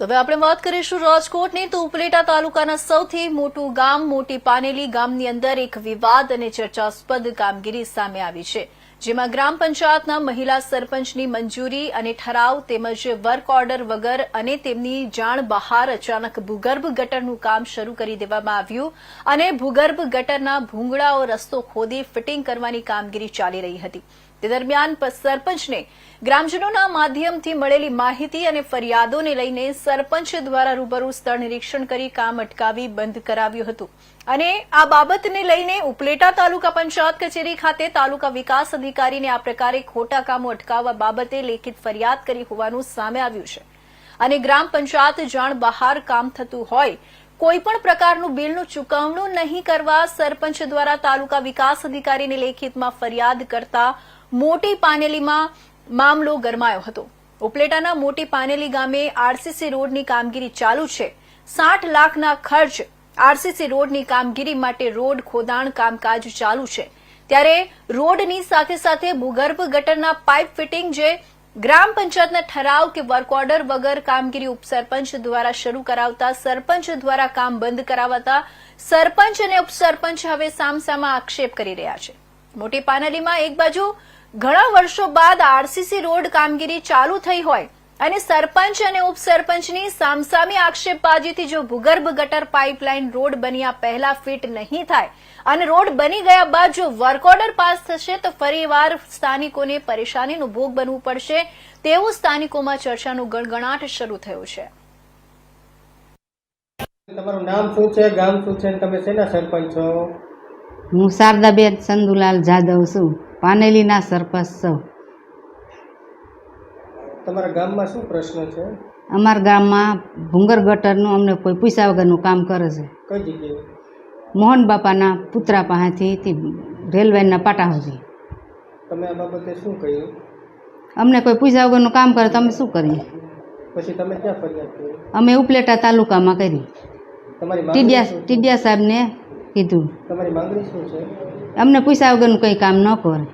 તો હવે આપણે વાત કરીશું રાજકોટની. તો ઉપલેટા તાલુકાના સૌથી મોટું ગામ, મોટી પાનેલી ગામની અંદર એક વિવાદ અને ચર્ચાસ્પદ કામગીરી સામે આવી છે, જેમાં ગ્રામ પંચાયતના મહિલા સરપંચની મંજૂરી અને ઠરાવ તેમજ વર્ક ઓર્ડર વગર અને તેમની જાણ બહાર અચાનક ભૂગર્ભ ગટરનું કામ શરૂ કરી દેવામાં આવ્યું અને ભૂગર્ભ ગટરના ભૂંગળાઓ રસ્તો ખોદી ફિટિંગ કરવાની કામગીરી ચાલી રહી હતી. તે દરમિયાન સરપંચને ગ્રામજનોના માધ્યમથી મળેલી માહિતી અને ફરિયાદોને લઈને સરપંચ દ્વારા રૂબરૂ સ્થળ નિરીક્ષણ કરી કામ અટકાવી બંધ કરાવ્યું હતું. અને આ બાબતને લઈને ઉપલેટા તાલુકા પંચાયત કચેરી ખાતે તાલુકા વિકાસ અધિકારીને આ પ્રકારે ખોટા કામો અટકાવવા બાબતે લેખિત ફરિયાદ કરી હોવાનું સામે આવ્યું છે. અને ગ્રામ પંચાયત જાણ બહાર કામ થતું હોય, કોઈ પણ પ્રકારનું બિલનું ચૂકવણું નહીં કરવા સરપંચ દ્વારા તાલુકા વિકાસ અધિકારીને લેખિતમાં ફરિયાદ કરતા મોટી પાનેલીમાં મામલો ગરમાયો હતો. ઉપલેટાના મોટી પાનેલી ગામે આરસીસી રોડની કામગીરી ચાલુ છે. સાઠ લાખના ખર્ચ આરસીસી રોડની કામગીરી માટે રોડ ખોદાણ કામકાજ ચાલુ છે. ત્યારે રોડની સાથે સાથે ભૂગર્ભ ગટરના પાઇપ ફિટિંગ જે ગ્રામ પંચાયતના ઠરાવ કે વર્ક ઓર્ડર વગર કામગીરી ઉપસરપંચ દ્વારા શરૂ કરાવતા, સરપંચ દ્વારા કામ બંધ કરાવતા, સરપંચ અને ઉપસરપંચ હવે સામસામા આક્ષેપ કરી રહ્યા છે. મોટી પાનેલીમાં એક બાજુ ઘણા વર્ષો બાદ આરસીસી રોડ કામગીરી ચાલુ થઈ હોય અને સરપંચ અને ઉપસરપંચની સામસામી આક્ષેપબાજીથી જો ભૂગર્ભ ગટર પાઇપલાઇન રોડ બન્યા પહેલા ફિટ નહીં થાય અને રોડ બની ગયા બાદ જો વર્ક ઓર્ડર પાસ થશે તો ફરીવાર સ્થાનિકોને પરેશાનીનું ભોગ બનવું પડશે તેવું સ્થાનિકોમાં ચર્ચાનું ગણગણાટ શરૂ થયું છે. તમારું નામ શું છે? ગામ શું છે? તમે શેના સરપંચ છો? હું શારદાબેન ચંદુલાલ જાદવ છું. પાનેલીના સરપંચ સૌ. તમારા ગામમાં શું પ્રશ્ન છે? અમારા ગામમાં ભૂંગર ગટરનું અમને કોઈ પૈસા વગરનું કામ કરે છે. કઈ જગ્યાએ? મોહન બાપાના પુતરા પાસેથી તે રેલવેના પાટા સુધી. તમે આ બાબતે શું કહ્યું? અમને કોઈ પૈસા વગરનું કામ કરે તો અમે શું કરીએ? પછી તમે ક્યાં ફરિયાદ કરી? અમે ઉપલેટા તાલુકામાં કરી. ટીડિયા ટીડિયા સાહેબને કીધું. તમારી માંગણી શું છે? અમને પૈસા વગરનું કંઈ કામ ન કરે.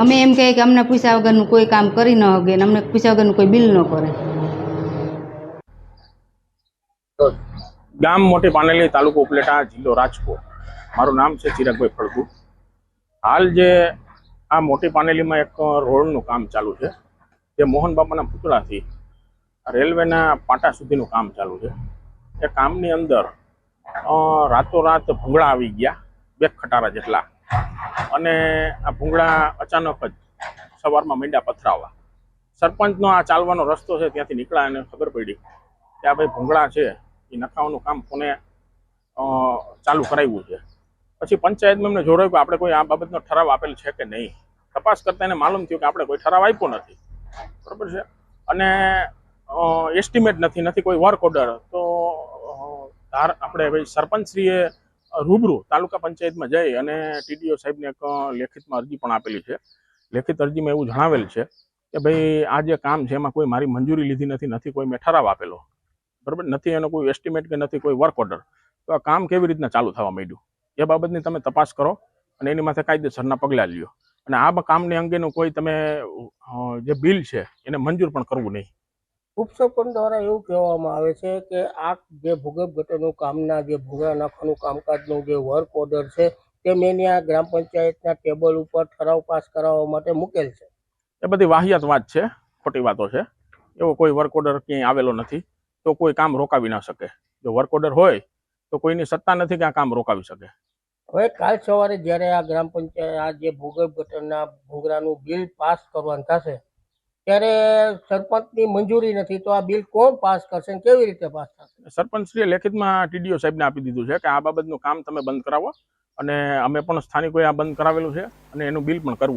અમે એમ કહીએ કે અમને પૈસા વગરનું કોઈ કામ કરી ન હગે અમને પૈસા વગરનું કોઈ બિલ ન કરે. ગામ મોટી પાનેલી તાલુકો ઉપલેટા જિલ્લો રાજકોટ. મારું નામ છે ચિરાગભાઈ ફળકુ. હાલ જે આ મોટી પાનેલીમાં એક રોડનું કામ ચાલુ છે. જે મોહન બાપાના પૂતળાથી રેલવેના પાટા સુધીનું કામ ચાલુ છે. એ કામની અંદર રાતોરાત ભૂંગળા આવી ગયા બે ખટારા જેટલા. અને આ ભૂંગળા અચાનક જ સવારમાં મીંડા પથરાવા. સરપંચનો આ ચાલવાનો રસ્તો છે ત્યાંથી નીકળ્યા અને ખબર પડી કે આ ભાઈ ભૂંગળા છે, એ નખાવાનું કામ કોને ચાલુ કરાવ્યું છે. પછી પંચાયતમાં એમને જોડાયું કે આપણે કોઈ આ બાબતનો ઠરાવ આપેલ છે કે નહીં? તપાસ કરતા એને માલુમ થયું કે આપણે કોઈ ઠરાવ આપ્યો નથી. બરાબર છે? અને એસ્ટિમેટ નથી નથી કોઈ વર્ક ઓર્ડર તો ધાર, આપણે ભાઈ સરપંચશ્રીએ રૂબરૂ તાલુકા પંચાયતમાં જઈ અને ટીડીઓ સાહેબને એક લેખિતમાં અરજી પણ આપેલી છે. લેખિત અરજીમાં એવું જણાવેલ છે કે ભાઈ આ જે કામ છે એમાં કોઈ મારી મંજૂરી લીધી નથી નથી કોઈ મેં ઠરાવ આપેલો. બરાબર? નથી એનો કોઈ એસ્ટિમેટ કે નથી કોઈ વર્ક ઓર્ડર તો આ કામ કેવી રીતના ચાલુ થવા માંડ્યું? એ બાબતની તમે તપાસ કરો અને એની માથે કાયદેસરના પગલાં લ્યો. અને આ કામની અંગેનું કોઈ તમે જે બિલ છે એને મંજૂર પણ કરવું નહીં. ઉપસરપંચ દ્વારા એવું કહેવામાં આવે છે કે આ જે ભૂગર્ભ ગટરનું કામના જે ભૂગા નાખવાનું કામકાજનું જે વર્ક ઓર્ડર છે તે મેં ત્યાં ગ્રામ પંચાયતના ટેબલ ઉપર ઠરાવ પાસ કરાવવા માટે મૂકેલ છે. એ બધી વાહિયાત વાત છે ખોટી વાતો છે. એવો કોઈ વર્ક ઓર્ડર ક્યાંય આવેલો નથી તો કોઈ કામ રોકાવી ના શકે. જો વર્ક ઓર્ડર હોય તો કોઈની સત્તા નથી કે આ કામ રોકાવી શકે. હવે કાલ સવારે જ્યારે આ ગ્રામ પંચાયત આ જે ભૂગર્ભ ગટરના ભૂગરાનું બિલ પાસ કરવાનું થશે ત્યારે સરપંચની મંજૂરી નથી, તો આ બિલ કોણ પાસ કરશે અને કેવી રીતે પાસ થશે? સરપંચશ્રીએ લેખિતમાં ટીડીઓ સાહેબને આપી દીધું છે કે આ બાબતનું કામ તમે બંધ કરાવો અને અમે પણ સ્થાનિકોએ આ બંધ કરાવેલું છે અને એનું બિલ પણ કરવું